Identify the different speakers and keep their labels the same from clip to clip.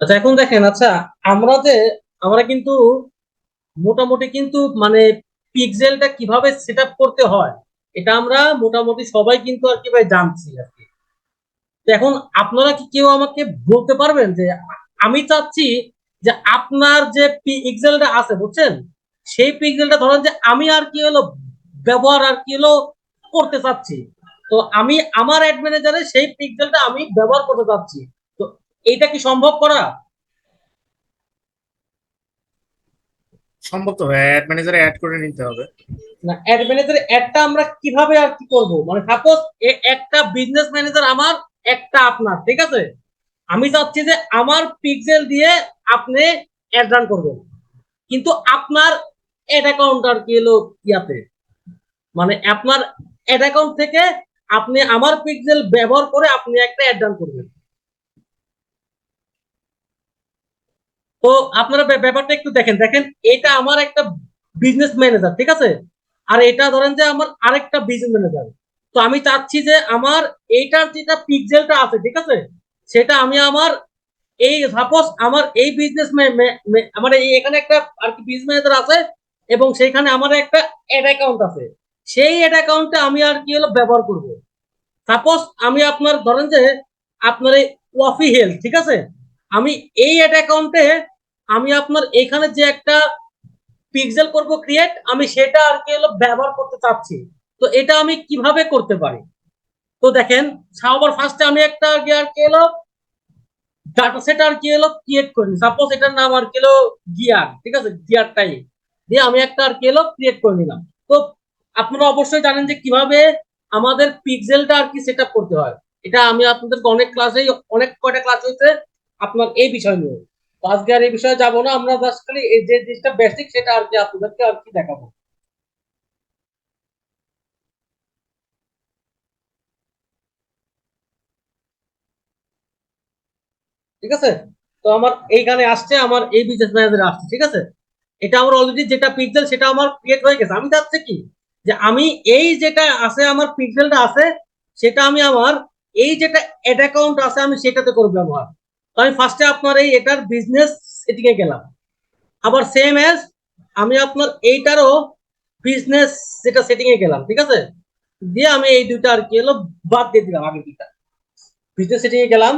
Speaker 1: আচ্ছা এখন দেখেন আচ্ছা আমরা যে, আমরা কিন্তু মোটামুটি কিন্তু মানে পিক্সেলটা কীভাবে সেট করতে হয়, এটা আমরা মোটামুটি সবাই কিন্তু আর কি ভাই জানছি আর কি। এখন আপনারা কি কেউ আমাকে বলতে পারবেন যে, আমি চাচ্ছি যে আপনার যে পিক্সেলটা আছে, বুঝছেন? সেই পিক্সেলটা ধরেন যে, আমি আর কি হলো, ব্যবহার আর কি হলো, করতে চাচ্ছি। তো আমি আমার অ্যাড ম্যানেজারে সেই পিক্সেলটা আমি ব্যবহার করতে চাচ্ছি। তো এইটা কি সম্ভব করা?
Speaker 2: সম্ভব তো অ্যাড ম্যানেজারে অ্যাড করে নিতে হবে।
Speaker 1: না অ্যাড ম্যানেজারে অ্যাডটা আমরা কীভাবে আর কি করব? মানে সাপোজ একটা বিজনেস ম্যানেজার আমার একটা আপনার ঠিক আছে? আমি চাচ্ছি যে আমার পিক্সেল দিয়ে আপনি অ্যাড রান করবেন। কিন্তু আপনার অ্যাড অ্যাকাউন্ট আর কি হলো ইয়াতে? মানে আপনার অ্যাড অ্যাকাউন্ট থেকে আপনি আমার পিক্সেল ব্যবহার করে আপনি একটা অ্যাড রান করবেন। তো আপনারা ব্যাপ- ব্যাপারটা একটু দেখেন। দেখেন, এটা আমার একটা বিজনেস ম্যানেজার ঠিক আছে? আর এটা ধরেন যে আমার আরেকটা বিজনেস ম্যানেজার তো আমি চাচ্ছি যে আমার এইটার যেটা পিক্সেলটা আছে, ঠিক আছে? সেটা আমি আমার এই সাপোজ আমার এই বিজনেস আমার এখানে একটা আর কি বিজনেস ম্যানেজার আছে এবং সেইখানে আমার একটা অ্যাড অ্যাকাউন্ট আছে। সেই অ্যাড অ্যাকাউন্টে আমি আর কি হলো ব্যবহার করব। সাপোজ আমি আপনার, ধরেন যে আপনার এই ওয়াফি হেলথ ঠিক আছে? আমি এই অ্যাড অ্যাকাউন্টে আমি আপনার এখানে যে একটা পিক্সেল করব ক্রিয়েট আমি সেটা আর কি হলো ব্যবহার করতে চাচ্ছি। তো এটা আমি কীভাবে করতে পারি? তো দেখেন সবার ফার্স্টে আমি একটা আর কি আর কি হলো ডাটা সেট আর কি হলো ক্রিয়েট করি সাপোজ এটার নাম আর কি হলো গিয়ার ঠিক আছে? গিয়ার টাইপ দিয়ে আমি একটা আর কি হলো ক্রিয়েট করে নিলাম। তো আপনারা অবশ্যই জানেন যে কীভাবে আমাদের পিক্সেলটা আর কি সেট করতে হয়। এটা আমি আপনাদেরকে অনেক ক্লাসে অনেক কয়টা ক্লাস হয়েছে? আপনার এই বিষয় নিয়ে। তো আজকে আর এই বিষয়ে যাব না, আমরা জাস্ট খালি এই যে জিনিসটা বেসিক সেটা আর কি আপনাদেরকে আর কি দেখাবো। ঠিক আছে? তো আমার এইখানে আসছে, আমার এই বিজনেস ম্যানেজার আসছে, ঠিক আছে? এটা আমার অলরেডি যেটা পিক্সেল সেটা আমার ক্রিয়েট হয়ে গেছে। আমি চাচ্ছি কি? যে আমি এই যেটা আছে, আমার পিক্সেলটা আছে, সেটা আমি আমার, এই যেটা অ্যাড অ্যাকাউন্ট আছে, আমি সেটাতে করব ব্যবহার তো আমি ফার্স্টে আপনার এই এটার বিজনেস সেটিং এ গেলাম। আবার সেম এজ আমি আপনার এইটারও বিজনেস যেটা সেটিং এ গেলাম, ঠিক আছে? দিয়ে আমি এই দুইটা আর কি হলো বাদ দিয়ে দিলাম আগে দুইটা। বিজনেস সেটিং এ গেলাম।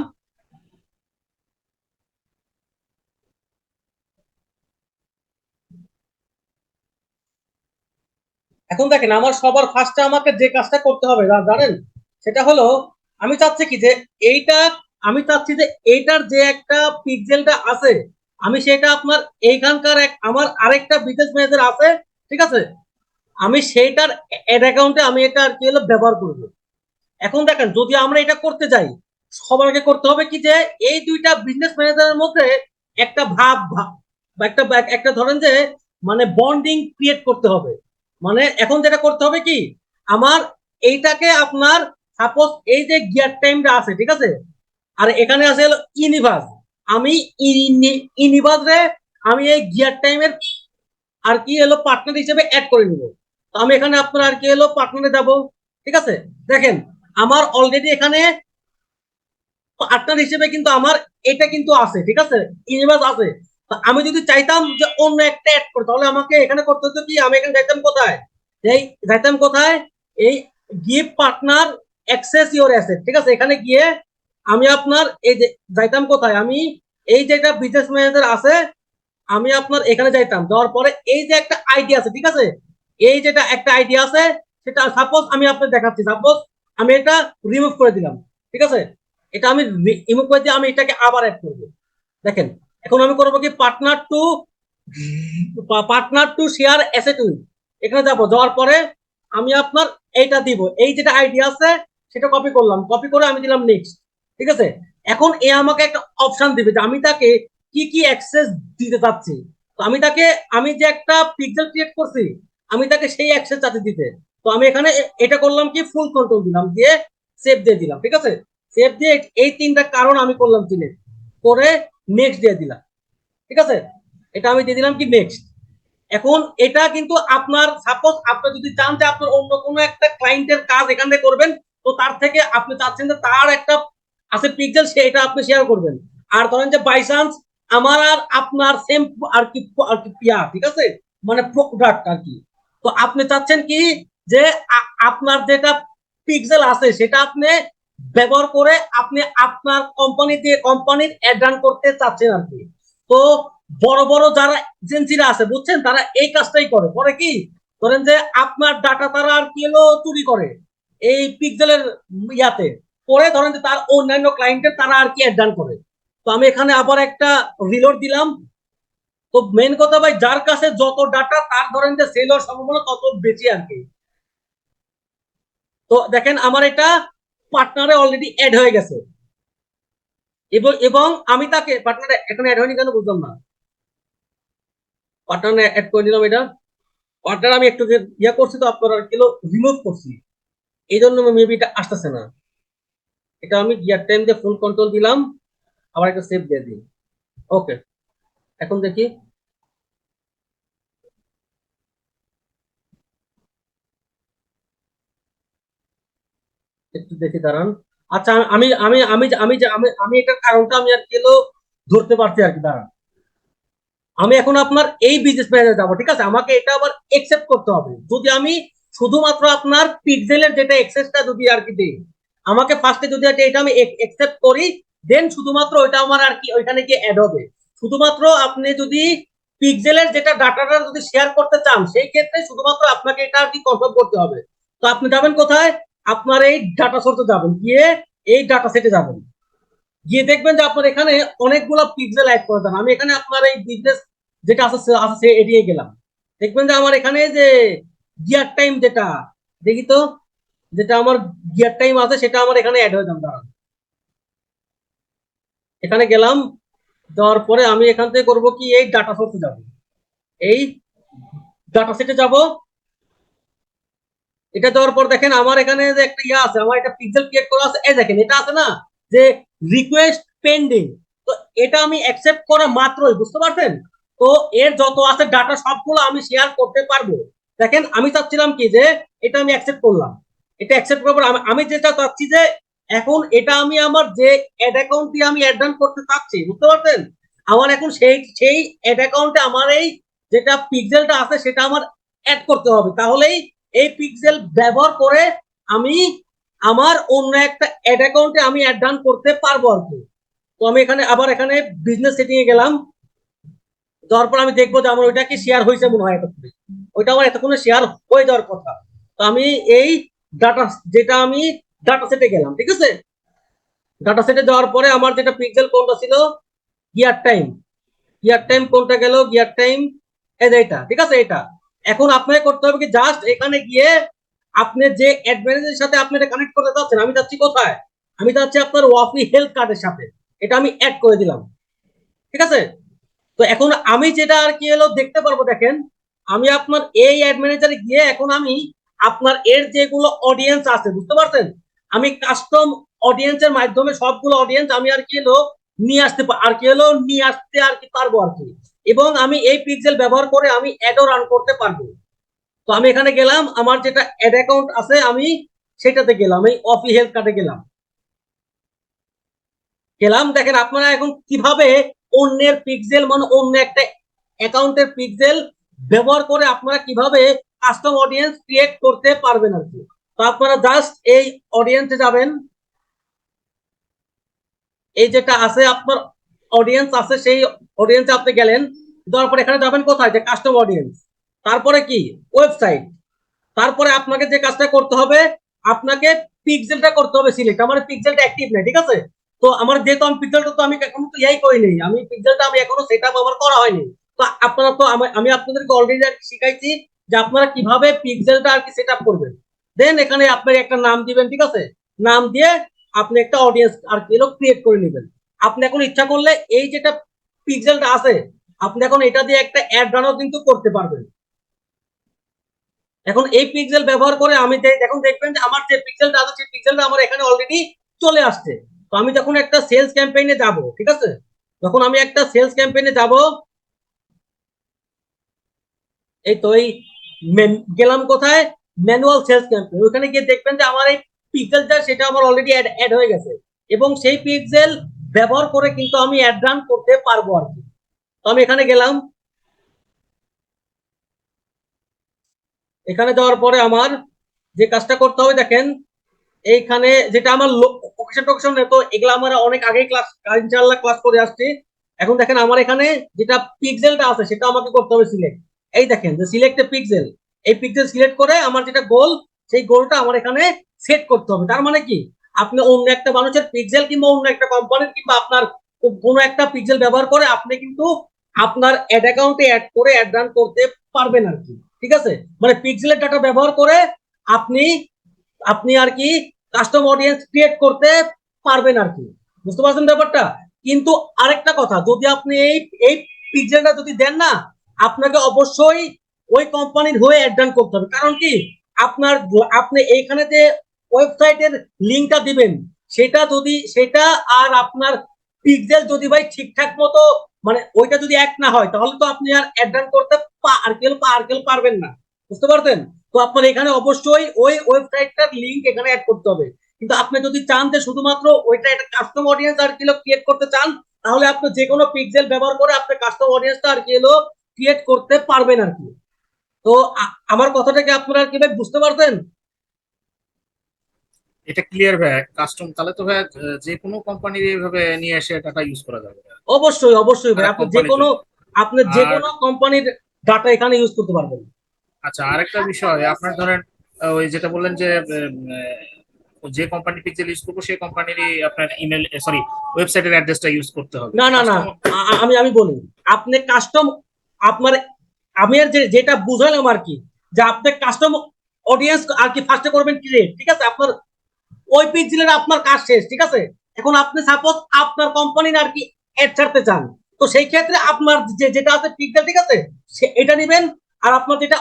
Speaker 1: এখন দেখেন, আমার সবার ফার্স্টে আমাকে যে কাজটা করতে হবে, জানেন? সেটা হলো, আমি চাচ্ছি কি যে এইটা আমি চাচ্ছি যে এইটার যে একটা পিক্সেলটা আছে, আমি সেটা আপনার এইখানকার এক, আমার আরেকটা বিজনেস ম্যানেজার আছে, ঠিক আছে? আমি সেইটার অ্যাড অ্যাকাউন্টে আমি এটা আর কি হলো ব্যবহার করব। এখন দেখেন, যদি আমরা এটা করতে যাই আগে করতে হবে কি যে এই দুইটা বিজনেস ম্যানেজারের মধ্যে একটা ভাব বা একটা একটা ধরেন যে মানে বন্ডিং ক্রিয়েট করতে হবে। মানে এখন যেটা করতে হবে কি, আমার এইটাকে আপনার সাপোজ এই যে গিয়ার টাইমটা আছে, ঠিক আছে? আর এখানে আছে হলো ইউনিভার্স। আমি ইউনিভার্স রে আমি এই গিয়ার টাইমের আর কি হলো পার্টনার হিসেবে অ্যাড করে নিব। তো আমি এখানে আপনার আর কি হলো পার্টনারে যাব। ঠিক আছে? দেখেন, আমার অলরেডি এখানে পার্টনার হিসেবে কিন্তু আমার এটা কিন্তু আছে। ঠিক আছে? ইউনিভার্স আছে। আমি যদি চাইতাম যে অন্য একটা অ্যাড করতে, তাহলে আমাকে এখানে করতে হতো কি? আমি এখানে যাইতাম কোথায়? এই যাইতাম কোথায়? এই give partner access your asset ঠিক আছে? এখানে গিয়ে আমি আপনার এই যে যাইতাম কোথায়? আমি এই যেটা বিজনেস ম্যানেজার আছে, আমি আপনার এখানে যাইতাম। যাওয়ার পরে এই যে একটা আইডিয়া আছে, ঠিক আছে? এই যেটা একটা আইডিয়া আছে, সেটা সাপোজ আমি আপনার দেখাচ্ছি। সাপোজ আমি এটা রিমুভ করে দিলাম, ঠিক আছে? এটা আমি রিমুভ করে দিয়ে আমি এটাকে আবার অ্যাড করব। দেখেন, এখন আমি করব কি partner to partner to share asset with এখানে যাব, যাওয়ার পরে আমি আপনার এইটা দিব। এই যেটা আইডিয়া আছে, সেটা কপি করলাম। কপি করে আমি দিলাম নেক্সট ঠিক আছে? এখন এ আমাকে একটা অপশন দিবে যে আমি তাকে কি কি অ্যাক্সেস দিতে চাচ্ছি। তো আমি তাকে, আমি যে একটা পিক্সেল ক্রিয়েট করছি, আমি তাকে সেই অ্যাক্সেস চাচ্ছি দিতে। তো আমি এখানে এটা করলাম কি ফুল কন্ট্রোল দিলাম, দিয়ে সেভ দিয়ে দিলাম, ঠিক আছে? সেভ দিয়ে এই তিনটা কারণ আমি করলাম সিলেক্ট করে নেক্সট দিয়ে দিলাম, ঠিক আছে? এটা আমি দিয়ে দিলাম কি নেক্সট এখন এটা কিন্তু আপনার সাপোজ আপনি যদি চান যে আপনার অন্য কোনো একটা ক্লায়েন্টের কাজ এখান থেকে করবেন, তো তার থেকে আপনি চাচ্ছেন যে তার একটা আছে পিক্সেল সে এটা আপনি শেয়ার করবেন। আর ধরেন যে বাই চান্স আমার আর আপনার সেম আর কি আর কি ইয়া, ঠিক আছে? মানে প্রোডাক্ট আর কি। তো আপনি চাচ্ছেন কি যে আপনার যেটা পিক্সেল আছে, সেটা আপনি ব্যবহার করে আপনি আপনার কোম্পানি দিয়ে কোম্পানির অ্যাড রান করতে চাচ্ছেন আর কি। তো বড় বড় যারা এজেন্সিরা আছে, বুঝছেন? তারা এই কাজটাই করে। পরে কি? ধরেন যে আপনার ডাটা তারা আর কি হলো চুরি করে। এই পিক্সেলের ইয়াতে। পরে ধরেন যে তার অন্যান্য ক্লায়েন্টের তারা আর কি অ্যাডান করে। তো আমি এখানে আবার একটা রিলোড দিলাম। তো মেন কথা ভাই, যার কাছে যত ডাটা তার ধরেন যে সেল হওয়ার সম্ভাবনা তত বেশি আর কি। তো দেখেন আমার এটা পার্টনারে অলরেডি অ্যাড হয়ে গেছে। এবং এবং আমি তাকে পার্টনারে এখানে অ্যাড হয়নি কেন বুঝলাম না। পার্টনারে অ্যাড করে নিলাম এটা। পার্টনার আমি একটু ইয়ে করছি তো আপনার কিলো রিমুভ করছি। এই জন্য মেবি এটা আসতেছে না। এটা আমি গিয়ার টাইম দিয়ে ফুল কন্ট্রোল দিলাম, আবার একটা সেভ দিয়ে দিই। ওকে এখন দেখি। একটু দেখি দাঁড়ান। আচ্ছা আমি আমি আমি আমি আমি আমি এটার কারণটা আমি আর কি হলো ধরতে পারছি আর কি, দাঁড়ান। আমি এখন আপনার এই বিজনেস ম্যানেজার যাব, ঠিক আছে? আমাকে এটা আবার একসেপ্ট করতে হবে। যদি আমি শুধুমাত্র আপনার পিক্সেলের যেটা এক্সেসটা যদি আর কি দিই আমাকে ফার্স্টে যদি এটা আমি একসেপ্ট করি দেন শুধুমাত্র ওইটা আমার আর কি ওইখানে গিয়ে অ্যাড হবে। শুধুমাত্র আপনি যদি পিক্সেলের যেটা ডাটাটা যদি শেয়ার করতে চান, সেই ক্ষেত্রে শুধুমাত্র আপনাকে এটা আর কি কনফার্ম করতে হবে। তো আপনি যাবেন কোথায়? আপনার এই ডাটা সোর্সে যাবেন। গিয়ে এই ডাটা সেটে যাবেন। গিয়ে দেখবেন যে আপনার এখানে অনেকগুলো পিক্সেল অ্যাড করে দেন। আমি এখানে আপনার এই বিজনেস যেটা আছে আছে, সে এড়িয়ে গেলাম। দেখবেন যে আমার এখানে যে গিয়ার টাইম যেটা, দেখি তো যেটা আমার গিয়ার টাইম আছে, সেটা আমার এখানে অ্যাড হয়ে যাবে, দাঁড়ান। এখানে গেলাম, যাওয়ার পরে আমি এখান থেকে করব কি, এই ডাটা সোর্সে যাব। এই ডাটা সেটে যাব। এটা দেওয়ার পর দেখেন, আমার এখানে যে একটা ইয়ে আছে, আমার একটা পিক্সেল ক্রিয়েট করা আছে। এই দেখেন, এটা আছে না, যে রিকোয়েস্ট পেন্ডিং তো এটা আমি অ্যাকসেপ্ট করা মাত্রই, বুঝতে পারছেন? তো এর যত আছে ডাটা সবগুলো আমি শেয়ার করতে পারব। দেখেন, আমি চাচ্ছিলাম কি, যে এটা আমি অ্যাকসেপ্ট করলাম। এটা অ্যাকসেপ্ট পর আমি- যেটা চাচ্ছি যে এখন এটা আমি আমার যে অ্যাড অ্যাকাউন্ট দিয়ে আমি অ্যাড রান করতে চাচ্ছি, বুঝতে পারছেন? আমার এখন সেই সেই অ্যাড অ্যাকাউন্টে আমার এই যেটা পিক্সেলটা আছে সেটা আমার অ্যাড করতে হবে। তাহলেই এই পিক্সেল ব্যবহার করে আমি আমার অন্য একটা অ্যাড অ্যাকাউন্টে আমি অ্যাড রান করতে পারব আর কি। তো আমি এখানে, আবার এখানে বিজনেস সেটিং এ গেলাম। যাওয়ার পর আমি দেখব যে আমার ওইটা কি শেয়ার হয়েছে মনে হয় এতক্ষণে। ওইটা আমার এতক্ষণে শেয়ার হয়ে যাওয়ার কথা। তো আমি এই ডাটা যেটা আমি ডাটা সেটে গেলাম, ঠিক আছে? ডাটা সেটে যাওয়ার পরে আমার যেটা পিক্সেল কোনটা ছিল গিয়ার টাইম গিয়ার টাইম কোনটা গেল? গিয়ার টাইম এই এটা, ঠিক আছে? এটা। এখন আপনাকে করতে হবে কি জাস্ট এখানে গিয়ে আপনি যে অ্যাডভান্টেজের সাথে আপনি কানেক্ট করতে চাচ্ছেন, আমি যাচ্ছি কোথায়? আমি যাচ্ছি আপনার ওয়াফি হেলথ কার্ডের সাথে। এটা আমি অ্যাড করে দিলাম। ঠিক আছে? তো এখন আমি যেটা আর কি হলো, দেখতে পারব, দেখেন। আমি আপনার এই অ্যাড ম্যানেজারে গিয়ে এখন আমি আপনার এর যেগুলো অডিয়েন্স আছে, বুঝতে পারছেন? আমি কাস্টম অডিয়েন্সের মাধ্যমে সবগুলো অডিয়েন্স আমি আর কি হলো নিয়ে আসতে আর কি হলো নিয়ে আসতে আর কি পারব আর কি। এবং আমি এই পিক্সেল ব্যবহার করে আমি অ্যাডও রান করতে পারব। তো আমি এখানে গেলাম, আমার যেটা অ্যাড অ্যাকাউন্ট আছে আমি সেটাতে গেলাম, এই অফি হেলথ কার্ডে গেলাম। গেলাম, দেখেন আপনারা এখন কীভাবে অন্যের পিক্সেল মানে অন্য একটা অ্যাকাউন্টের পিক্সেল ব্যবহার করে আপনারা কীভাবে কাস্টম অডিয়েন্স ক্রিয়েট করতে পারবেন আর কি। তো আপনারা জাস্ট এই অডিয়েন্সে যাবেন। এই যেটা আছে, আপনার অডিয়েন্স আছে, সেই অডিয়েন্সে আপনি গেলেন। যাওয়ার পর এখানে যাবেন কোথায়? যে কাস্টম অডিয়েন্স তারপরে কি? ওয়েবসাইট তারপরে আপনাকে যে কাজটা করতে হবে, আপনাকে পিক্সেলটা করতে হবে সিলেক্ট আমার পিক্সেলটা অ্যাক্টিভ নেই, ঠিক আছে? তো আমার যেহেতু আমি পিক্সেলটা তো আমি এখনও তো ইয়াই করিনি আমি পিক্সেলটা আমি এখনও সেট আপ আমার করা হয়নি। তো আপনারা তো আমি- আপনাদেরকে অলরেডি শিখাইছি যে আপনারা কীভাবে পিক্সেলটা আর কি সেট আপ করবেন। দেন এখানে আপনি একটা নাম দিবেন, ঠিক আছে? নাম দিয়ে আপনি একটা অডিয়েন্স আর কি ক্রিয়েট করে নেবেন। আপনি এখন ইচ্ছা করলে এই যেটা পিক্সেলটা আছে, আপনি এখন এটা দিয়ে একটা অ্যাড রানও কিন্তু করতে পারবেন। এখন এই পিক্সেল ব্যবহার করে আমি এখন দেখবেন যে আমার যে পিক্সেলটা আছে, সেই পিক্সেলটা আমার এখানে অলরেডি চলে আসছে। তো আমি যখন একটা সেলস ক্যাম্পেইনে যাব, ঠিক আছে? যখন আমি একটা সেলস ক্যাম্পেইনে যাব, এই তো এই গেলাম কোথায়? ম্যানুয়াল সেলস ক্যাম্পেইন ওখানে গিয়ে দেখবেন যে আমার এই পিক্সেলটা সেটা আমার অলরেডি অ্যাড হয়ে গেছে। এবং সেই পিক্সেল ব্যবহার করে কিন্তু আমি অ্যাড রান করতে পারব আর কি। তো আমি এখানে গেলাম। এখানে যাওয়ার পরে আমার যে কাজটা করতে হবে, দেখেন, এইখানে যেটা আমার অকেশন টোকেশন তো এগুলো আমরা অনেক আগেই ক্লাস ইনশাল্লাহ ক্লাস করে আসছি। এখন দেখেন আমার এখানে যেটা পিক্সেলটা আছে, সেটা আমাকে করতে হবে সিলেক্ট এই দেখেন, যে সিলেক্ট এ পিক্সেল এই পিক্সেল সিলেক্ট করে আমার যেটা গোল সেই গোলটা আমার এখানে সেট করতে হবে। তার মানে কি? আপনি অন্য একটা মানুষের পিক্সেল কিংবা অন্য একটা কোম্পানির কিংবা আপনার কোনো একটা পিক্সেল ব্যবহার করে আপনি কিন্তু আপনার অ্যাড অ্যাকাউন্টে অ্যাড করে অ্যাড রান করতে পারবেন আর কি। ঠিক আছে? মানে পিক্সেলের ডাটা ব্যবহার করে আপনি আপনি আর কি কাস্টম অডিয়েন্স ক্রিয়েট করতে পারবেন আর কি। বুঝতে পারছেন ব্যাপারটা? কিন্তু আরেকটা কথা, যদি আপনি এই এই পিক্সেলটা যদি দেন না আপনাকে অবশ্যই ওই কোম্পানির হয়ে অ্যাড রান করতে হবে। কারণ কি? আপনার আপনি এইখানে যে ওয়েবসাইটের লিঙ্কটা দিবেন। সেটা যদি, সেটা আর আপনার পিক্সেল যদি ভাই ঠিকঠাক মতো মানে ওইটা যদি এক না হয়, তাহলে তো আপনি আর অ্যাড রান করতে পা- আর কেউ আর কেউ পারবেন না। বুঝতে পারছেন? তো আপনার এখানে অবশ্যই ওই ওয়েবসাইটটার লিঙ্ক এখানে অ্যাড করতে হবে। কিন্তু আপনি যদি চান যে শুধুমাত্র ওইটা একটা কাস্টম অডিয়েন্স আর কি ক্রিয়েট করতে চান, তাহলে আপনি যে কোনো পিক্সেল ব্যবহার করে আপনি কাস্টম অডিয়েন্সটা আর কি ক্রিয়েট করতে পারবেন আর কি। তো আমার কথাটাকে আপনারা কি ভাই বুঝতে পারছেন
Speaker 2: এটা ক্লিয়ার ভাই কাস্টম তাহলে তো ভাই যে কোনো কোম্পানির এইভাবে নিয়ে এসে ডাটা ইউজ করা যাবে।
Speaker 1: অবশ্যই অবশ্যই ভাই। আপনি যে কোনো আপনি যে কোনো কোম্পানির ডাটা এখানে ইউজ করতে পারবেন।
Speaker 2: আচ্ছা আরেকটা বিষয় আপনার ধরেন ওই যেটা বললেন যে যে কোম্পানি পিক্সেল ইউজ করব সেই কোম্পানিরই আপনার ইমেল সরি ওয়েবসাইটের অ্যাড্রেসটা ইউজ করতে হবে।
Speaker 1: না না না। আমি আমি বলি আপনি কাস্টম আপনার, আমি আর যেটা বুঝালাম আর কি, যে আপনি কাস্টম অডিয়েন্স আর কি ফার্স্টে করবেন ক্রিয়েট ঠিক আছে? আপনার ওই পিক্সেলের আপনার কাজ শেষ, ঠিক আছে? এখন আপনি সাপোজ আপনার কোম্পানির আর কি অ্যাড ছাড়তে চান, তো সেই ক্ষেত্রে আপনার যে যেটা আছে পিক্সেল ঠিক আছে? এটা নেবেন, আর আপনার যেটা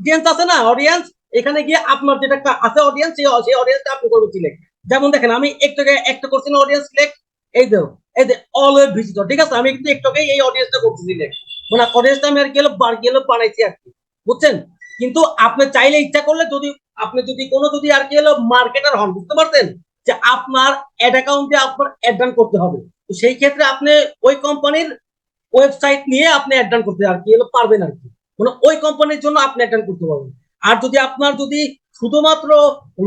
Speaker 1: অডিয়েন্স আছে না অডিয়েন্স এখানে গিয়ে আপনার যেটা আছে অডিয়েন্স সেই সেই অডিয়েন্সটা আপনি করবেন সিলেক্ট যেমন দেখেন, আমি একটু একটা করছি না অডিয়েন্স সিলেক্ট এই দেখো এই যে অলওয়েজ ভিজিটর ঠিক আছে? আমি কিন্তু একটু এই অডিয়েন্সটা করছি সিলেক্ট মানে অডিয়েন্সটা আমি আর গেলো গেলো বানাইছি আর কি। বুঝছেন? কিন্তু আপনি চাইলে ইচ্ছা করলে যদি, আপনি যদি কোনো যদি আর কি হলো মার্কেটার হন, বুঝতে পারছেন? যে আপনার অ্যাড অ্যাকাউন্টে আপনার অ্যাড রান করতে হবে। তো সেই ক্ষেত্রে আপনি ওই কোম্পানির ওয়েবসাইট নিয়ে আপনি অ্যাড রান করতে আর কি হলো পারবেন আর কি। মানে ওই কোম্পানির জন্য আপনি অ্যাডডান করতে পারবেন। আর যদি আপনার যদি শুধুমাত্র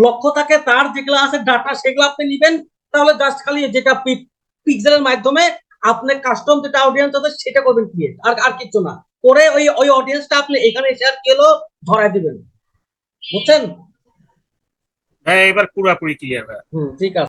Speaker 1: লক্ষ্য থাকে, তার যেগুলো আছে ডাটা সেগুলো আপনি নেবেন, তাহলে জাস্ট খালি যেটা পিক্সেলের মাধ্যমে আপনি কাস্টম যেটা অডিয়েন্স আছে সেটা করবেন ক্রিয়েট আর আর কিছু না। করে ওই ওই অডিয়েন্সটা আপনি এখানে এসে আর কি হলো ধরাই দিবেন। বুঝছেন?
Speaker 2: হ্যাঁ এবার পুরাপুরি ক্লিয়ার
Speaker 1: হুম ঠিক আছে।